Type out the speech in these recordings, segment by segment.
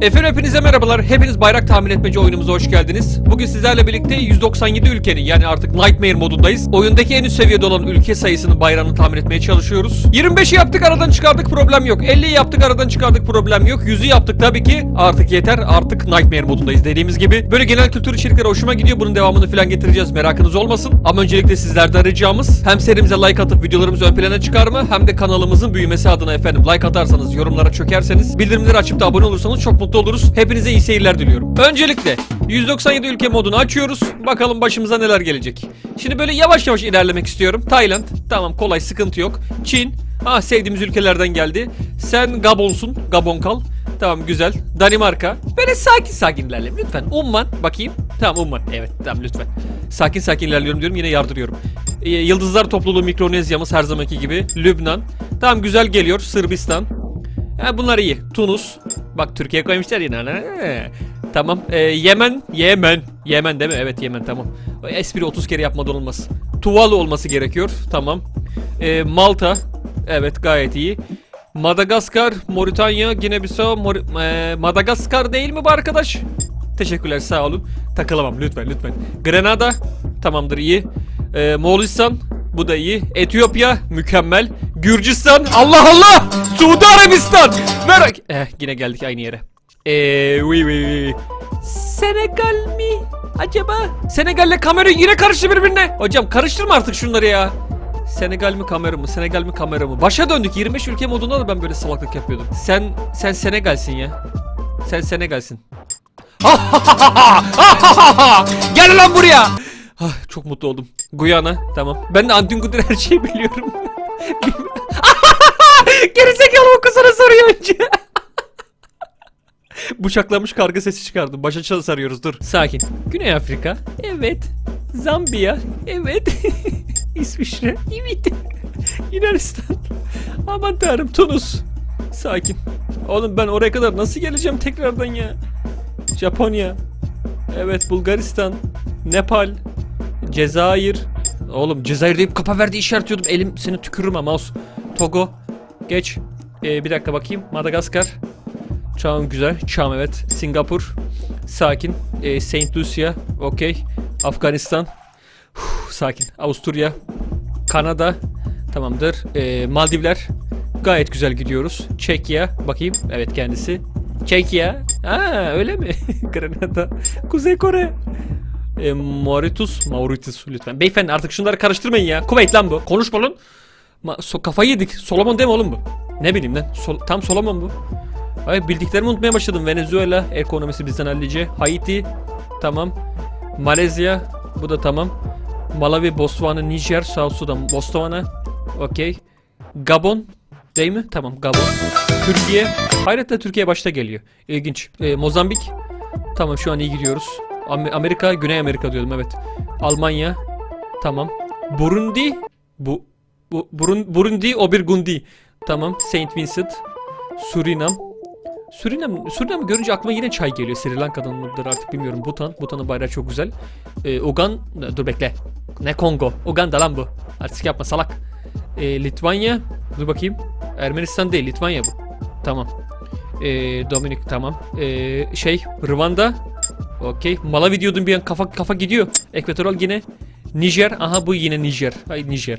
Efendim hepinize merhabalar. Hepiniz bayrak tahmin etmeci oyunumuza hoş geldiniz. Bugün sizlerle birlikte 197 ülkenin yani artık Nightmare modundayız. Oyundaki en üst seviyede olan ülke sayısının bayrağını tahmin etmeye çalışıyoruz. 25'i yaptık aradan çıkardık problem yok. 50'yi yaptık aradan çıkardık problem yok. 100'ü yaptık tabii ki artık yeter artık Nightmare modundayız dediğimiz gibi. Böyle genel kültür içerikleri hoşuma gidiyor. Bunun devamını falan getireceğiz merakınız olmasın. Ama öncelikle sizlerden ricamız hem serimize like atıp videolarımızı ön plana çıkarma hem de kanalımızın büyümesi adına efendim like atarsanız yorumlara çökerseniz bildirimleri açıp da abone olursanız çok mutlu oluruz. Hepinize iyi seyirler diliyorum. Öncelikle 197 ülke modunu açıyoruz. Bakalım başımıza neler gelecek. Şimdi böyle yavaş yavaş ilerlemek istiyorum. Tayland. Tamam kolay sıkıntı yok. Çin. Ah sevdiğimiz ülkelerden geldi. Sen Gabon'sun. Gabon kal. Tamam güzel. Danimarka. Böyle sakin sakin ilerleyelim lütfen. Umman. Bakayım. Tamam Umman. Evet tamam lütfen. Sakin sakin ilerliyorum diyorum yine yardırıyorum. Ee, Yıldızlar topluluğu Mikronezya'mız her zamanki gibi. Lübnan. Tamam güzel geliyor. Sırbistan. Ha, bunlar iyi. Tunus. Bak Türkiye koymuşlar yine. Ee, Tamam. Ee, Yemen. Yemen. Yemen değil mi? Evet Yemen tamam. O Espri 30 kere yapmadan olmaz. Tuvalu olması gerekiyor. Tamam. Ee, Malta. Evet gayet iyi. Madagaskar, Moritanya, Gine-Bissau, Mor- ee, Madagaskar değil mi bu arkadaş? Teşekkürler sağ olun. Takılamam lütfen lütfen. Grenada tamamdır iyi. Ee, Moğolistan bu da iyi. Etiyopya mükemmel. Gürcistan Allah Allah. Suudi Arabistan. Merak. Eh yine geldik aynı yere. Eee oui, oui, oui. Senegal mi? Acaba? Senegal'le Kamerun yine karıştı birbirine. Hocam karıştırma artık şunları ya. Senegal mi Kamerun mu? Senegal mi Kamerun mu? Başa döndük. 25 ülke modunda da ben böyle salaklık yapıyordum. Sen sen Senegal'sin ya. Sen Senegal'sin. Gel lan buraya. Ah, çok mutlu oldum. Guyana tamam. Ben de Gudur her şeyi biliyorum. Gerizekalı o kızına soruyor önce. Bıçaklamış karga sesi çıkardım. Başa çal sarıyoruz dur. Sakin. Güney Afrika. Evet. Zambiya. Evet. İsviçre. Evet. Yunanistan. Aman tanrım Tunus. Sakin. Oğlum ben oraya kadar nasıl geleceğim tekrardan ya? Japonya. Evet Bulgaristan. Nepal. Cezayir. Oğlum Cezayir deyip kapa verdi işaretiyordum. Elim seni tükürürüm ha mouse. Togo. Geç. Ee, bir dakika bakayım. Madagaskar. Çam güzel. Çam evet. Singapur. Sakin. Ee, Saint Lucia. Okey. Afganistan. Huh, sakin. Avusturya. Kanada. Tamamdır. Ee, Maldivler. Gayet güzel gidiyoruz. Çekya. Bakayım. Evet kendisi. Çekya. Ha öyle mi? Grenada. Kuzey Kore. E, Mauritius. Mauritius lütfen. Beyefendi artık şunları karıştırmayın ya. Kuveyt lan bu. Konuşma lan. Ma- so- kafayı yedik. Solomon deme oğlum bu. Ne bileyim lan. Sol- tam Solomon bu. Hayır bildiklerimi unutmaya başladım. Venezuela ekonomisi bizden hallice. Haiti. Tamam. Malezya. Bu da tamam. Malawi, Botswana, Nijer, South Sudan, Botswana. Okey. Gabon. Değil mi? Tamam Gabon. Türkiye. Hayretle Türkiye başta geliyor. İlginç. Ee, Mozambik. Tamam şu an iyi gidiyoruz. Am- Amerika, Güney Amerika diyordum evet. Almanya. Tamam. Burundi. Bu, bu Burun, Burundi, Obirgundi. Tamam. Saint Vincent. Surinam. Surinam, Surinam görünce aklıma yine çay geliyor. Sri Lanka'dan mıdır artık bilmiyorum. Butan. Butan'ın bayrağı çok güzel. Ee, Ugan... Dur bekle. Ne Kongo? Uganda lan bu. Artık yapma salak. Ee, Litvanya. Dur bakayım. Ermenistan değil. Litvanya bu. Tamam. Ee, Dominik tamam. Ee, şey Rwanda. Okey. Malawi diyordum bir an kafa kafa gidiyor. Ekvatoral Gine. Nijer. Aha bu yine Nijer. Ay Nijer.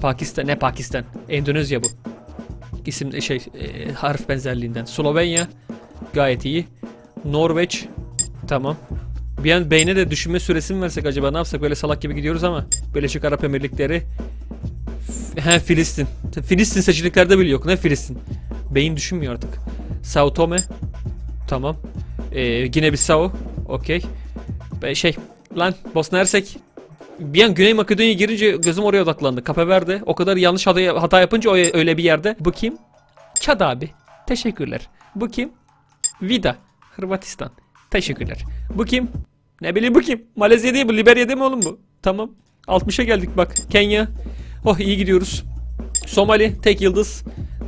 Pakistan. Ne Pakistan? Endonezya bu. İsim şey e, harf benzerliğinden. Slovenya. Gayet iyi. Norveç. Tamam. Bir an beyne de düşünme süresi mi versek acaba ne yapsak böyle salak gibi gidiyoruz ama Birleşik Arap Emirlikleri He Filistin. Filistin seçeneklerde bile yok. Ne Filistin? Beyin düşünmüyor artık. Sao Tome. Tamam. Ee, Gine Bissau. Okey. Be- Şey lan Bosna Hersek. Bir an Güney Makedonya girince gözüm oraya odaklandı. Cape Verde. O kadar yanlış hata, hata yapınca öyle bir yerde. Bu kim? Çad abi. Teşekkürler. Bu kim? Vida. Hırvatistan. Teşekkürler. Bu kim? Ne bileyim bu kim? Malezya değil bu. Liberya değil mi oğlum bu? Tamam. 60'a geldik bak. Kenya. Oh iyi gidiyoruz. Somali tek yıldız.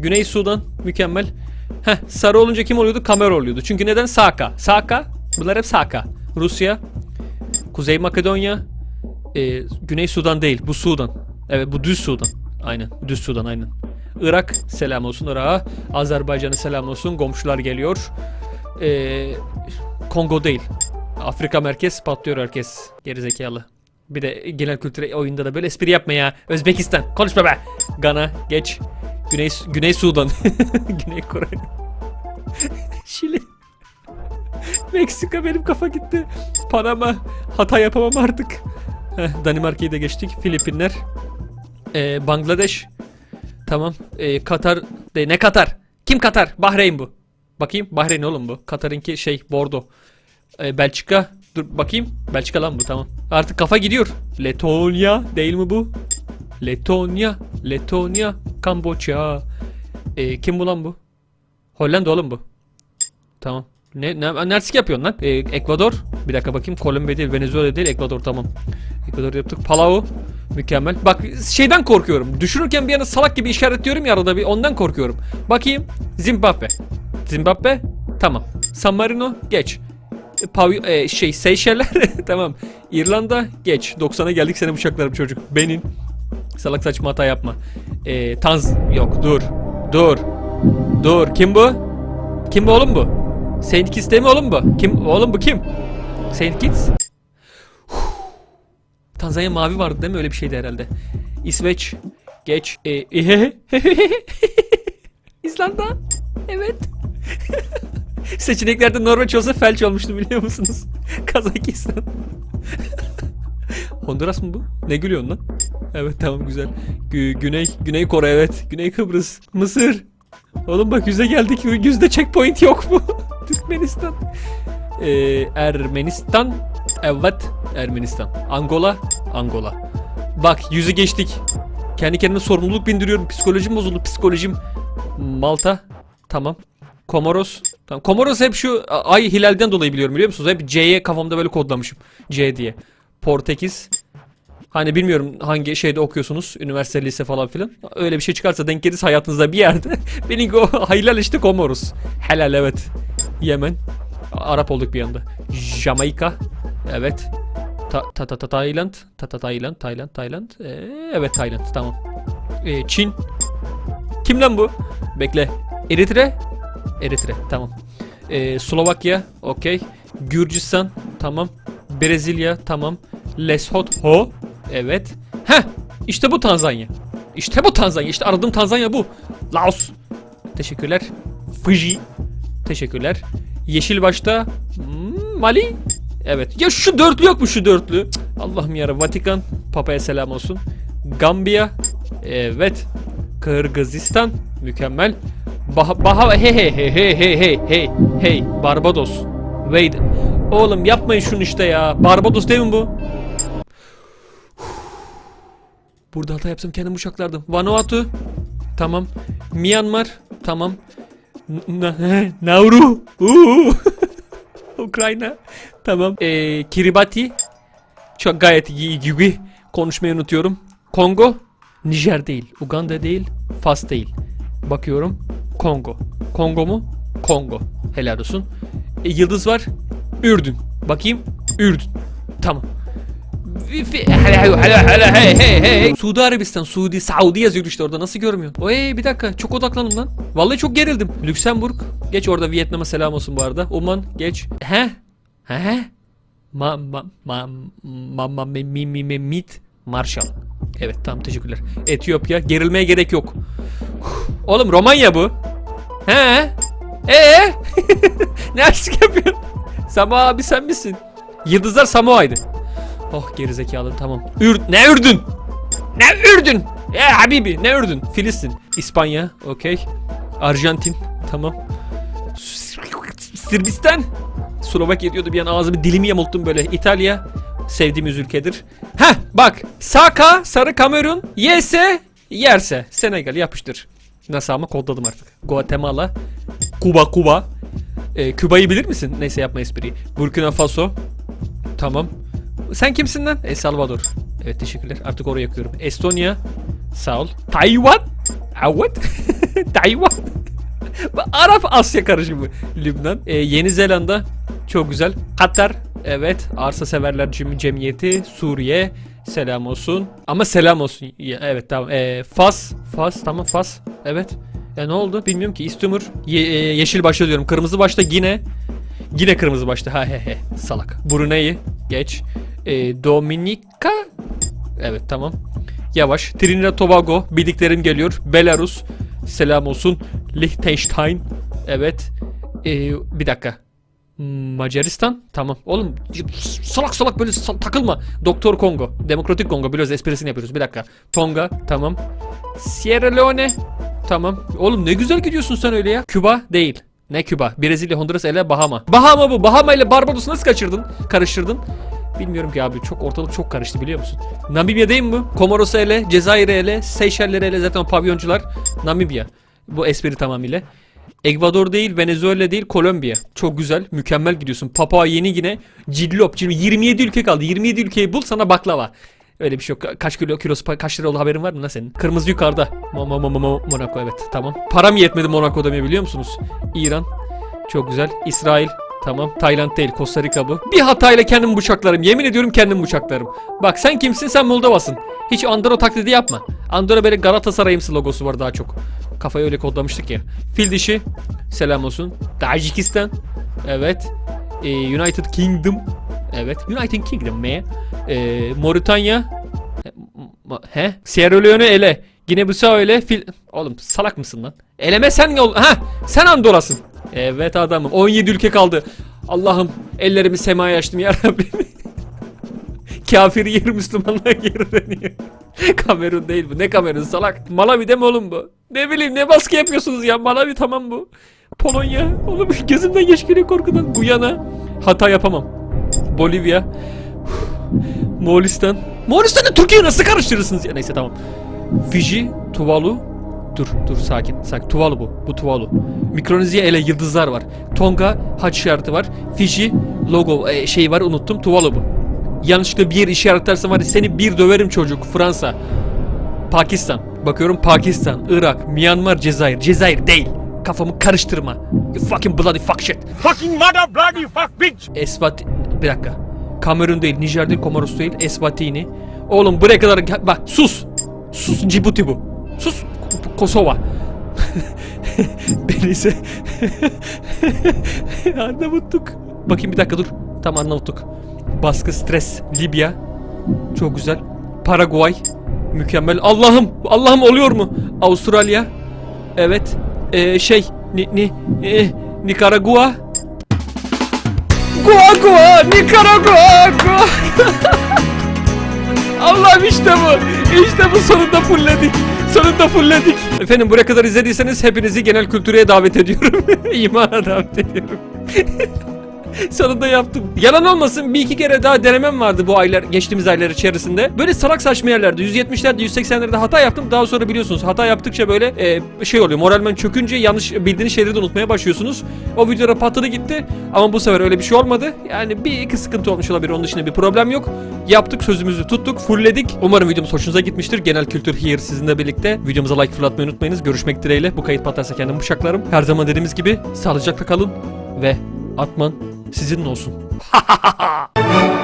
Güney Sudan mükemmel. Heh sarı olunca kim oluyordu? Kamer oluyordu. Çünkü neden? Saka. Saka. Bunlar hep Saka. Rusya. Kuzey Makedonya. Ee, Güney Sudan değil. Bu Sudan. Evet bu düz Sudan. Aynen. Düz Sudan aynen. Irak selam olsun Irak'a. Azerbaycan'a selam olsun. Komşular geliyor. Ee, Kongo değil. Afrika merkez patlıyor herkes. Gerizekalı. Bir de genel kültür oyunda da böyle espri yapma ya. Özbekistan. Konuşma be. Gana geç. Güney Güney Sudan. Güney Kore. Şili. Meksika benim kafa gitti. Panama. Hata yapamam artık. Heh, Danimarka'yı da geçtik. Filipinler. Ee, Bangladeş. Tamam. Ee, Katar. De, ne Katar? Kim Katar? Bahreyn bu. Bakayım. Bahreyn oğlum bu. Katar'ınki şey Bordo. Ee, Belçika. Dur bakayım. Belçika lan bu tamam. Artık kafa gidiyor. Letonya değil mi bu? Letonya. Letonya. Kamboçya. Ee, kim bu lan bu? Hollanda oğlum bu. Tamam. Ne, ne, nersik yapıyorsun lan? Ee, Ekvador. Bir dakika bakayım. Kolombiya değil, Venezuela değil, Ekvador tamam. Ekvador yaptık. Palau. Mükemmel. Bak şeyden korkuyorum. Düşünürken bir yana salak gibi işaretliyorum ya arada bir ondan korkuyorum. Bakayım. Zimbabwe. Zimbabwe. Tamam. San Marino geç. E, Pav e, şey Seyşeller tamam. İrlanda geç. 90'a geldik seni bıçaklarım çocuk. Benin. Salak saçma hata yapma. E, Tanz yok dur. Dur. Dur. Kim bu? Kim bu oğlum bu? Saint Kitts değil mi oğlum bu? Kim? Oğlum bu kim? Saint Kitts? Tanzanya mavi vardı değil mi? Öyle bir şeydi herhalde. İsveç. Geç. E, İzlanda. Evet. Seçeneklerde Norveç olsa felç olmuştu biliyor musunuz? Kazakistan. Honduras mı bu? Ne gülüyorsun lan? Evet tamam güzel. Gü- Güney Güney Kore evet. Güney Kıbrıs. Mısır. Oğlum bak yüze geldik. Yüzde checkpoint yok mu? Türkmenistan. Ee, Ermenistan. Evet. Ermenistan. Angola. Angola. Bak yüzü geçtik. Kendi kendime sorumluluk bindiriyorum. Psikolojim bozuldu. Psikolojim. Malta. Tamam. Komoros. Tamam. Komoros hep şu ay hilalden dolayı biliyorum biliyor musunuz? Hep C'ye kafamda böyle kodlamışım. C diye. Portekiz. Hani bilmiyorum hangi şeyde okuyorsunuz. Üniversite, lise falan filan. Öyle bir şey çıkarsa denk gelirse hayatınızda bir yerde. Benim o hilal işte Komoros. Helal evet. Yemen. Arap olduk bir anda. Jamaika. Evet. Ta ta ta, ta Tayland. Ta ta Tayland. Tayland. Tayland. Ee, evet Tayland. Tamam. Ee, Çin. Kim lan bu? Bekle. Eritre. Eritre. Tamam. Ee, Slovakya. Okey. Gürcistan. Tamam. Brezilya. Tamam. Lesotho. Evet. Heh. İşte bu Tanzanya. İşte bu Tanzanya. İşte aradığım Tanzanya bu. Laos. Teşekkürler. Fiji. Teşekkürler. Yeşil başta. Hmm, Mali. Evet. Ya şu dörtlü yok mu şu dörtlü? Cık, Allah'ım yara. Vatikan. Papa'ya selam olsun. Gambiya. Evet. Kırgızistan. Mükemmel. Baha, Baha hey hey hey hey hey hey hey hey Barbados. Wait. Oğlum yapmayın şunu işte ya. Barbados değil mi bu? Burada hata yapsam kendim uçaklardım. Vanuatu. Tamam. Myanmar. Tamam. Na- Nauru. Ukrayna. Tamam. Ee, Kiribati. Çok gayet iyi gibi. Konuşmayı unutuyorum. Kongo. Nijer değil. Uganda değil. Fas değil. Bakıyorum. Kongo. Kongo mu? Kongo. Helal olsun. E, yıldız var. Ürdün. Bakayım. Ürdün. Tamam. Hey hey hey. Suudi Arabistan, Suudi, Saudi yazıyor işte orada. Nasıl görmüyorsun? Oy bir dakika. Çok odaklandım lan. Vallahi çok gerildim. Lüksemburg. Geç orada Vietnam'a selam olsun bu arada. Oman geç. He? He? Ma ma ma ma ma mi mi mi mi mit Marshall. Evet tamam teşekkürler. Etiyopya gerilmeye gerek yok. Oğlum Romanya bu. He? Ee? ne aşk yapıyorsun? Samoa abi sen misin? Yıldızlar Samoa'ydı. Oh gerizekalı tamam. Ür ne Ürdün? Ne Ürdün? Ya Habibi ne Ürdün? Filistin. İspanya. Okey. Arjantin. Tamam. Sırbistan. Slovakya diyordu bir an ağzımı dilimi yamulttum böyle. İtalya. Sevdiğimiz ülkedir. Heh bak. Saka sarı Kamerun. Yese yerse. Senegal yapıştır. Nasıl ama kodladım artık. Guatemala. Kuba Kuba. Ee, Küba'yı bilir misin? Neyse yapma espriyi. Burkina Faso. Tamam. Sen kimsin lan? El Salvador. Evet teşekkürler. Artık oraya yakıyorum. Estonya. Sağ ol. Tayvan. Evet. Tayvan. Arap Asya karışımı. Lübnan. Ee, Yeni Zelanda. Çok güzel. Katar. Evet. Arsa Severler Cem Cemiyeti. Suriye. Selam olsun. Ama selam olsun. Evet tamam. Ee, Fas. Fas. Tamam Fas. Evet. Ya ne oldu? Bilmiyorum ki. İstimur. Ye- e, yeşil başta diyorum. Kırmızı başta yine. Yine kırmızı başta. Ha he he. Salak. Brunei. Geç. E, Dominika. Evet tamam. Yavaş. Trinidad Tobago. Bildiklerim geliyor. Belarus. Selam olsun. Liechtenstein. Evet. E, bir dakika. Macaristan. Tamam. Oğlum salak salak böyle sal- takılma. Doktor Kongo. Demokratik Kongo. Biliyoruz esprisini yapıyoruz. Bir dakika. Tonga. Tamam. Sierra Leone. Tamam. Oğlum ne güzel gidiyorsun sen öyle ya. Küba değil. Ne Küba? Brezilya, Honduras, ele Bahama. Bahama bu. Bahama ile Barbados'u nasıl kaçırdın? Karıştırdın. Bilmiyorum ki abi. Çok ortalık çok karıştı biliyor musun? Namibya değil mi? Komoros'u ele, Cezayir'i ele, Seyşelleri ele zaten pavyoncular. Namibya. Bu espri tamamıyla. Ekvador değil, Venezuela değil, Kolombiya. Çok güzel, mükemmel gidiyorsun. Papua Yeni Gine. Şimdi 27 ülke kaldı. 27 ülkeyi bul sana baklava. Öyle bir şey yok. Ka- Kaç kilo kilosu kaç lira oldu haberin var mı lan senin? Kırmızı yukarıda. Mo mo- mo- Monaco evet tamam. Param yetmedi Monaco demeye biliyor musunuz? İran. Çok güzel. İsrail. Tamam. Tayland değil. Costa Rica bu. Bir hatayla kendim bıçaklarım. Yemin ediyorum kendim bıçaklarım. Bak sen kimsin? Sen Moldova'sın. Hiç Andorra taklidi yapma. Andorra böyle Galatasaray'ımsı logosu var daha çok. Kafayı öyle kodlamıştık ya. Fil dişi. Selam olsun. Tacikistan. Evet. Ee, United Kingdom. Evet. United Kingdom me. Ee, Moritanya. He? Sierra Leone ele. Gine Bissau ele. Fil... Oğlum salak mısın lan? Eleme sen ol. Ha? Sen Andorra'sın. Evet adamım. 17 ülke kaldı. Allah'ım ellerimi semaya açtım ya Rabbim. Kafiri yer Müslümanlar geri dönüyor. Kamerun değil bu. Ne Kamerun salak? Malawi mi oğlum bu? Ne bileyim ne baskı yapıyorsunuz ya. Malawi tamam bu. Polonya. Oğlum gözümden yaş geliyor korkudan. Guyana. Hata yapamam. Bolivya. Moğolistan. Moğolistan'la Türkiye'yi nasıl karıştırırsınız ya? Neyse tamam. Fiji, Tuvalu. Dur dur sakin sakin. Tuvalu bu. Bu Tuvalu. Mikronezya ele yıldızlar var. Tonga haç işareti var. Fiji logo e, şey var unuttum. Tuvalu bu. Yanlışlıkla bir yer işaretlersem var ya, seni bir döverim çocuk. Fransa. Pakistan. Bakıyorum Pakistan, Irak, Myanmar, Cezayir. Cezayir değil. Kafamı karıştırma. You fucking bloody fuck shit. fucking mother bloody fuck bitch! Esvat... Bir dakika. Kamerun değil, Nijer değil, Komoros değil, Eswatini. Oğlum buraya kadar... Bak sus! Sus Cibuti bu. Sus Kosova. Belize. Arnavutluk. Bakayım bir dakika dur. Tam Arnavutluk. Baskı, stres, Libya. Çok güzel. Paraguay. Mükemmel. Allah'ım! Allah'ım oluyor mu? Avustralya. Evet. Ee, şey... Ni... Ni... e, Nikaragua. Gua Gua Nikaragua Gua Allah'ım işte bu. İşte bu sonunda fullledik. Sonunda fullledik. Efendim buraya kadar izlediyseniz hepinizi genel kültüre davet ediyorum. İmana davet ediyorum. Sonunda yaptım. Yalan olmasın bir iki kere daha denemem vardı bu aylar geçtiğimiz aylar içerisinde. Böyle salak saçma yerlerde 170'lerde 180'lerde hata yaptım. Daha sonra biliyorsunuz hata yaptıkça böyle e, şey oluyor. Moralmen çökünce yanlış bildiğiniz şeyleri de unutmaya başlıyorsunuz. O videoda patladı gitti. Ama bu sefer öyle bir şey olmadı. Yani bir iki sıkıntı olmuş olabilir. Onun dışında bir problem yok. Yaptık sözümüzü tuttuk. Fullledik. Umarım videomuz hoşunuza gitmiştir. Genel kültür here sizinle birlikte. Videomuza like fırlatmayı unutmayınız. Görüşmek dileğiyle. Bu kayıt patlarsa kendim bıçaklarım. Her zaman dediğimiz gibi sağlıcakla kalın ve atman sizin olsun.